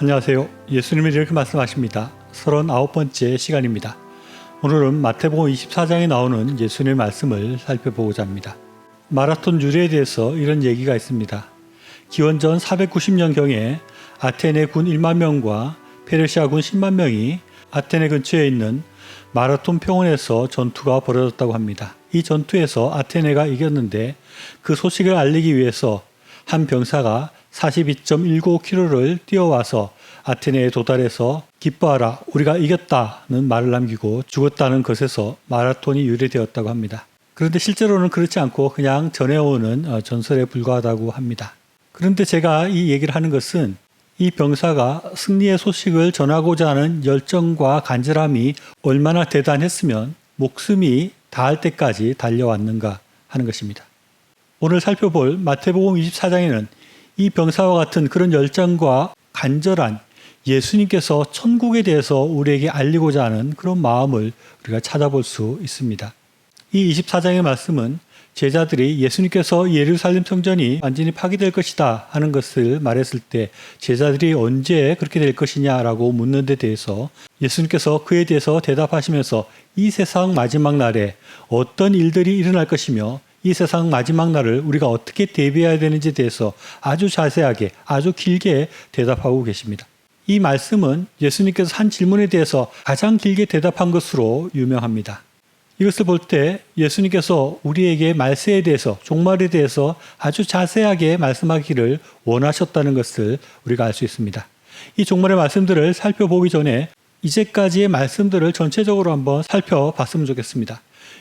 안녕하세요. 예수님이 이렇게 말씀하십니다. 39번째 시간입니다. 오늘은 마태복음 24장에 나오는 예수님의 말씀을 살펴보고자 합니다. 마라톤 유래에 대해서 이런 얘기가 있습니다. 기원전 490년경에 아테네 군 1만 명과 페르시아 군 10만 명이 아테네 근처에 있는 마라톤 평원에서 전투가 벌어졌다고 합니다. 이 전투에서 아테네가 이겼는데 그 소식을 알리기 위해서 한 병사가 42.19km를 뛰어와서 아테네에 도달해서 기뻐하라 우리가 이겼다는 말을 남기고 죽었다는 것에서 마라톤이 유래되었다고 합니다. 그런데 실제로는 그렇지 않고 그냥 전해오는 어, 전설에 불과하다고 합니다. 그런데 제가 이 얘기를 하는 것은 이 병사가 승리의 소식을 전하고자 하는 열정과 간절함이 얼마나 대단했으면 목숨이 닿을 때까지 달려왔는가 하는 것입니다. 오늘 살펴볼 마태복음 24장에는 이 병사와 같은 그런 열정과 간절한 예수님께서 천국에 대해서 우리에게 알리고자 하는 그런 마음을 우리가 찾아볼 수 있습니다. 이 24장의 말씀은 제자들이 예수님께서 예루살렘 성전이 완전히 파괴될 것이다 하는 것을 말했을 때 제자들이 언제 그렇게 될 것이냐라고 묻는 데 대해서 예수님께서 그에 대해서 대답하시면서 이 세상 마지막 날에 어떤 일들이 일어날 것이며 이 세상 마지막 날을 우리가 어떻게 대비해야 되는지에 대해서 아주 자세하게 아주 길게 대답하고 계십니다. 이 말씀은 예수님께서 한 질문에 대해서 가장 길게 대답한 것으로 유명합니다. 이것을 볼 때 예수님께서 우리에게 말세에 대해서 종말에 대해서 아주 자세하게 말씀하기를 원하셨다는 것을 우리가 알 수 있습니다. 이 종말의 말씀들을 살펴보기 전에 이제까지의 말씀들을 전체적으로 한번 살펴봤으면 좋겠습니다.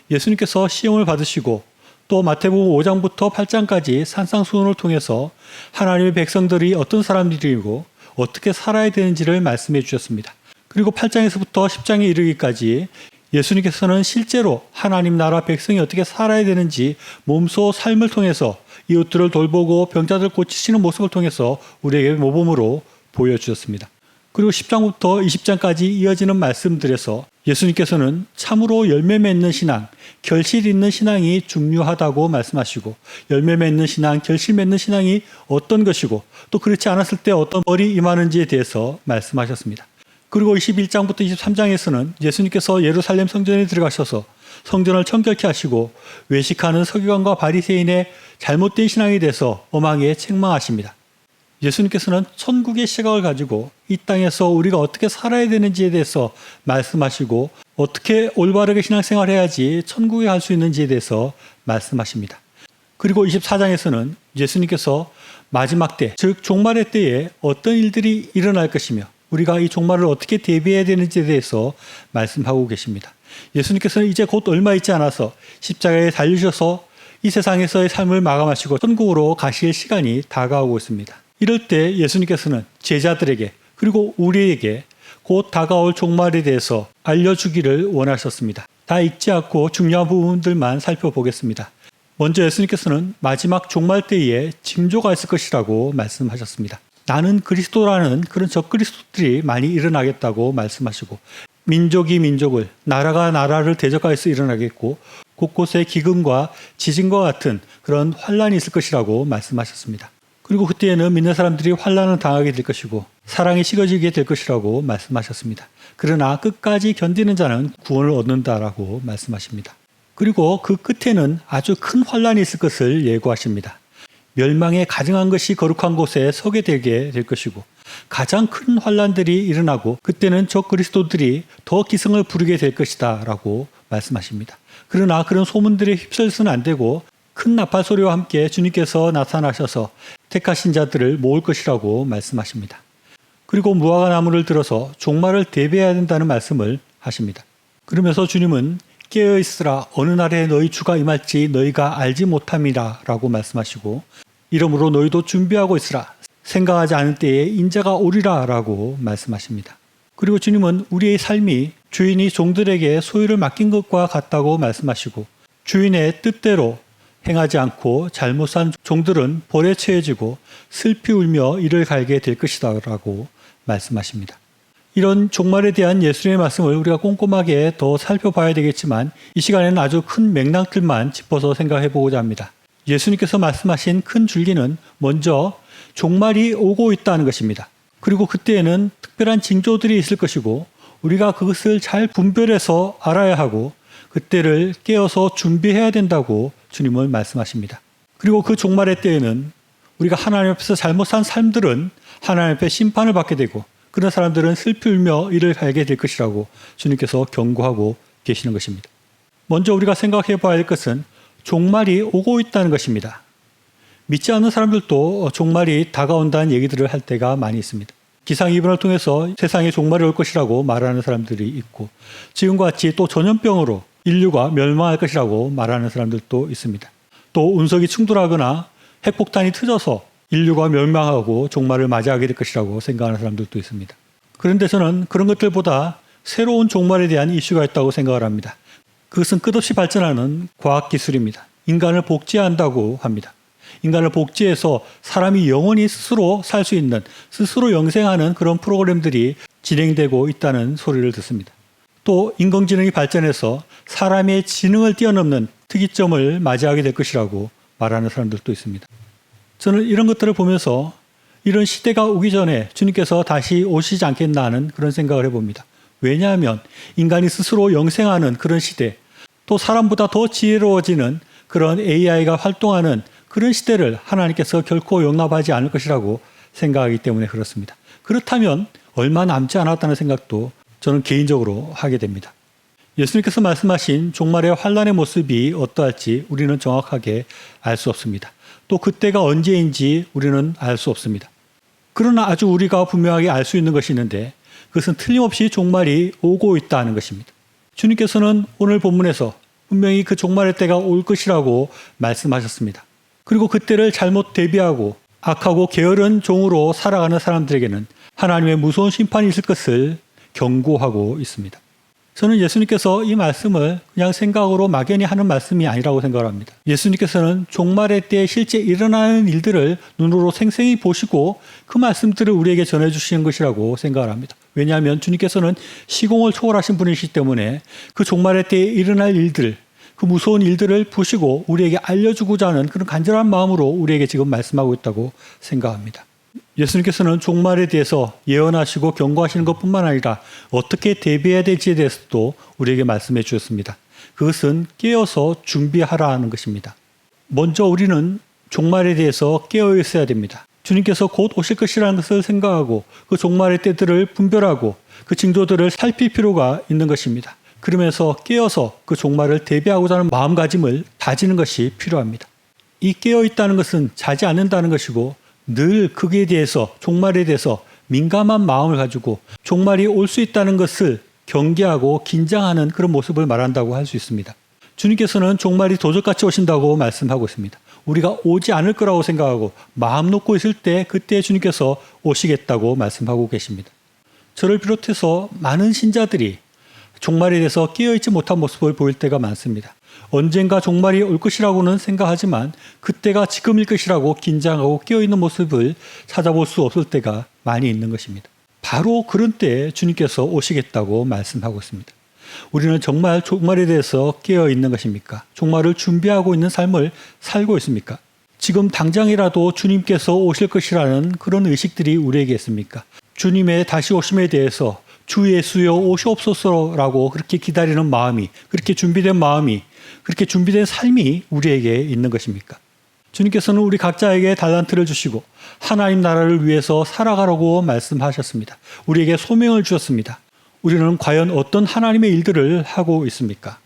예수님께서 시험을 받으시고 또 마태복음 5장부터 8장까지 산상수훈을 통해서 하나님의 백성들이 어떤 사람들이고 어떻게 살아야 되는지를 말씀해 주셨습니다. 그리고 8장에서부터 10장에 이르기까지 예수님께서는 실제로 하나님 나라 백성이 어떻게 살아야 되는지 몸소 삶을 통해서 이웃들을 돌보고 병자들 고치시는 모습을 통해서 우리에게 모범으로 보여주셨습니다. 그리고 10장부터 20장까지 이어지는 말씀들에서 예수님께서는 참으로 열매 맺는 신앙, 결실 있는 신앙이 중요하다고 말씀하시고 열매 맺는 신앙, 결실 맺는 신앙이 어떤 것이고 또 그렇지 않았을 때 어떤 벌이 임하는지에 대해서 말씀하셨습니다. 그리고 21장부터 23장에서는 예수님께서 예루살렘 성전에 들어가셔서 성전을 청결케 하시고 외식하는 서기관과 바리새인의 잘못된 신앙에 대해서 엄하게 책망하십니다. 예수님께서는 천국의 시각을 가지고 이 땅에서 우리가 어떻게 살아야 되는지에 대해서 말씀하시고 어떻게 올바르게 신앙생활 해야지 천국에 갈 수 있는지에 대해서 말씀하십니다. 그리고 24장에서는 예수님께서 마지막 때, 즉 종말의 때에 어떤 일들이 일어날 것이며 우리가 이 종말을 어떻게 대비해야 되는지에 대해서 말씀하고 계십니다. 예수님께서는 이제 곧 얼마 있지 않아서 십자가에 달리셔서 이 세상에서의 삶을 마감하시고 천국으로 가실 시간이 다가오고 있습니다. 이럴 때 예수님께서는 제자들에게 그리고 우리에게 곧 다가올 종말에 대해서 알려주기를 원하셨습니다. 다 읽지 않고 중요한 부분들만 살펴보겠습니다. 먼저 예수님께서는 마지막 종말 때에 징조가 있을 것이라고 말씀하셨습니다. 나는 그리스도라는 그런 적그리스도들이 많이 일어나겠다고 말씀하시고 민족이 민족을 나라가 나라를 대적하여서 일어나겠고 곳곳에 기근과 지진과 같은 그런 환란이 있을 것이라고 말씀하셨습니다. 그리고 그때에는 믿는 사람들이 환란을 당하게 될 것이고 사랑이 식어지게 될 것이라고 말씀하셨습니다. 그러나 끝까지 견디는 자는 구원을 얻는다라고 말씀하십니다. 그리고 그 끝에는 아주 큰 환란이 있을 것을 예고하십니다. 멸망에 가증한 것이 거룩한 곳에 서게 되게 될 것이고 가장 큰 환란들이 일어나고 그때는 저 그리스도들이 더 기승을 부르게 될 것이다라고 말씀하십니다. 그러나 그런 소문들에 휩쓸서는 안 되고 큰 나팔 소리와 함께 주님께서 나타나셔서 택하신 자들을 모을 것이라고 말씀하십니다. 그리고 무화과 나무를 들어서 종말을 대비해야 된다는 말씀을 하십니다. 그러면서 주님은 깨어 있으라 어느 날에 너희 주가 임할지 너희가 알지 못함이라 라고 말씀하시고 이러므로 너희도 준비하고 있으라 생각하지 않은 때에 인자가 오리라 라고 말씀하십니다. 그리고 주님은 우리의 삶이 주인이 종들에게 소유를 맡긴 것과 같다고 말씀하시고 주인의 뜻대로 행하지 않고 잘못 산 종들은 벌에 처해지고 슬피 울며 이를 갈게 될 것이다라고 말씀하십니다. 이런 종말에 대한 예수님의 말씀을 우리가 꼼꼼하게 더 살펴봐야 되겠지만 이 시간에는 아주 큰 맥락들만 짚어서 생각해 보고자 합니다. 예수님께서 말씀하신 큰 줄기는 먼저 종말이 오고 있다는 것입니다. 그리고 그때에는 특별한 징조들이 있을 것이고 우리가 그것을 잘 분별해서 알아야 하고 그때를 깨어서 준비해야 된다고 주님은 말씀하십니다. 그리고 그 종말의 때에는 우리가 하나님 앞에서 잘못 산 삶들은 하나님 앞에 심판을 받게 되고 그런 사람들은 슬피 울며 이를 갈게 될 것이라고 주님께서 경고하고 계시는 것입니다. 먼저 우리가 생각해 봐야 할 것은 종말이 오고 있다는 것입니다. 믿지 않는 사람들도 종말이 다가온다는 얘기들을 할 때가 많이 있습니다. 기상 이변을 통해서 세상에 종말이 올 것이라고 말하는 사람들이 있고 지금과 같이 또 전염병으로 인류가 멸망할 것이라고 말하는 사람들도 있습니다. 또 운석이 충돌하거나 핵폭탄이 터져서 인류가 멸망하고 종말을 맞이하게 될 것이라고 생각하는 사람들도 있습니다. 그런데 저는 그런 것들보다 새로운 종말에 대한 이슈가 있다고 생각을 합니다. 그것은 끝없이 발전하는 과학기술입니다. 인간을 복제한다고 합니다. 인간을 복제해서 사람이 영원히 스스로 살 수 있는, 스스로 영생하는 그런 프로그램들이 진행되고 있다는 소리를 듣습니다. 또 인공지능이 발전해서 사람의 지능을 뛰어넘는 특이점을 맞이하게 될 것이라고 말하는 사람들도 있습니다. 저는 이런 것들을 보면서 이런 시대가 오기 전에 주님께서 다시 오시지 않겠나 하는 그런 생각을 해봅니다. 왜냐하면 인간이 스스로 영생하는 그런 시대, 또 사람보다 더 지혜로워지는 그런 AI가 활동하는 그런 시대를 하나님께서 결코 용납하지 않을 것이라고 생각하기 때문에 그렇습니다. 그렇다면 얼마 남지 않았다는 생각도 저는 개인적으로 하게 됩니다. 예수님께서 말씀하신 종말의 환란의 모습이 어떠할지 우리는 정확하게 알 수 없습니다. 또 그때가 언제인지 우리는 알 수 없습니다. 그러나 아주 우리가 분명하게 알 수 있는 것이 있는데 그것은 틀림없이 종말이 오고 있다는 것입니다. 주님께서는 오늘 본문에서 분명히 그 종말의 때가 올 것이라고 말씀하셨습니다. 그리고 그때를 잘못 대비하고 악하고 게으른 종으로 살아가는 사람들에게는 하나님의 무서운 심판이 있을 것을 경고하고 있습니다. 저는 예수님께서 이 말씀을 그냥 생각으로 막연히 하는 말씀이 아니라고 생각을 합니다. 예수님께서는 종말의 때에 실제 일어나는 일들을 눈으로 생생히 보시고 그 말씀들을 우리에게 전해주시는 것이라고 생각을 합니다. 왜냐하면 주님께서는 시공을 초월하신 분이시기 때문에 그 종말의 때에 일어날 일들, 그 무서운 일들을 보시고 우리에게 알려주고자 하는 그런 간절한 마음으로 우리에게 지금 말씀하고 있다고 생각합니다. 예수님께서는 종말에 대해서 예언하시고 경고하시는 것뿐만 아니라 어떻게 대비해야 될지에 대해서도 우리에게 말씀해 주셨습니다. 그것은 깨어서 준비하라는 것입니다. 먼저 우리는 종말에 대해서 깨어 있어야 됩니다. 주님께서 곧 오실 것이라는 것을 생각하고 그 종말의 때들을 분별하고 그 징조들을 살필 필요가 있는 것입니다. 그러면서 깨어서 그 종말을 대비하고자 하는 마음가짐을 다지는 것이 필요합니다. 이 깨어 있다는 것은 자지 않는다는 것이고 늘 그에 대해서 종말에 대해서 민감한 마음을 가지고 종말이 올 수 있다는 것을 경계하고 긴장하는 그런 모습을 말한다고 할 수 있습니다. 주님께서는 종말이 도적같이 오신다고 말씀하고 있습니다. 우리가 오지 않을 거라고 생각하고 마음 놓고 있을 때 그때 주님께서 오시겠다고 말씀하고 계십니다. 저를 비롯해서 많은 신자들이 종말에 대해서 깨어있지 못한 모습을 보일 때가 많습니다. 언젠가 종말이 올 것이라고는 생각하지만 그때가 지금일 것이라고 긴장하고 깨어있는 모습을 찾아볼 수 없을 때가 많이 있는 것입니다. 바로 그런 때에 주님께서 오시겠다고 말씀하고 있습니다. 우리는 정말 종말에 대해서 깨어 있는 것입니까? 종말을 준비하고 있는 삶을 살고 있습니까? 지금 당장이라도 주님께서 오실 것이라는 그런 의식들이 우리에게 있습니까? 주님의 다시 오심에 대해서 주 예수여 오시옵소서라고 그렇게 기다리는 마음이 그렇게 준비된 마음이 그렇게 준비된 삶이 우리에게 있는 것입니까? 주님께서는 우리 각자에게 달란트를 주시고 하나님 나라를 위해서 살아가라고 말씀하셨습니다. 우리에게 소명을 주셨습니다. 우리는 과연 어떤 하나님의 일들을 하고 있습니까?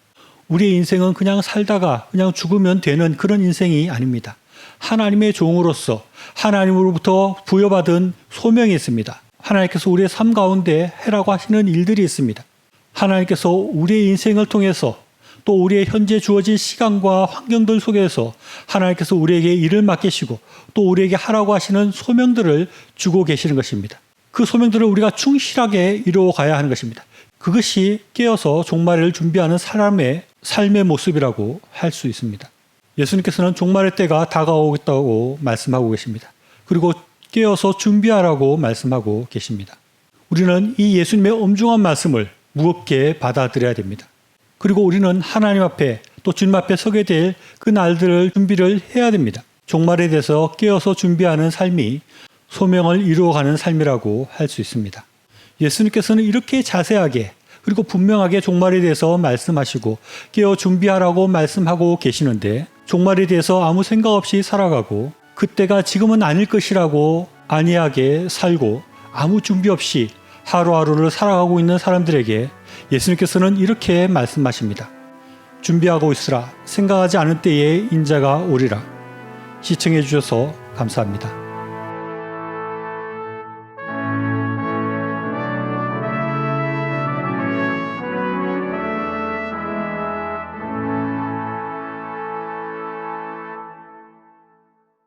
우리의 인생은 그냥 살다가 그냥 죽으면 되는 그런 인생이 아닙니다. 하나님의 종으로서 하나님으로부터 부여받은 소명이 있습니다. 하나님께서 우리의 삶 가운데 해라고 하시는 일들이 있습니다. 하나님께서 우리의 인생을 통해서 또 우리의 현재 주어진 시간과 환경들 속에서 하나님께서 우리에게 일을 맡기시고 또 우리에게 하라고 하시는 소명들을 주고 계시는 것입니다. 그 소명들을 우리가 충실하게 이루어 가야 하는 것입니다. 그것이 깨어서 종말을 준비하는 사람의 삶의 모습이라고 할 수 있습니다. 예수님께서는 종말의 때가 다가오겠다고 말씀하고 계십니다. 그리고 깨어서 준비하라고 말씀하고 계십니다. 우리는 이 예수님의 엄중한 말씀을 무겁게 받아들여야 됩니다. 그리고 우리는 하나님 앞에 또 주님 앞에 서게 될 그 날들을 준비를 해야 됩니다. 종말에 대해서 깨어서 준비하는 삶이 소명을 이루어가는 삶이라고 할 수 있습니다. 예수님께서는 이렇게 자세하게 그리고 분명하게 종말에 대해서 말씀하시고 깨어 준비하라고 말씀하고 계시는데 종말에 대해서 아무 생각 없이 살아가고 그때가 지금은 아닐 것이라고 안이하게 살고 아무 준비 없이 하루하루를 살아가고 있는 사람들에게 예수님께서는 이렇게 말씀하십니다. 준비하고 있으라 생각하지 않은 때에 인자가 오리라. 시청해 주셔서 감사합니다.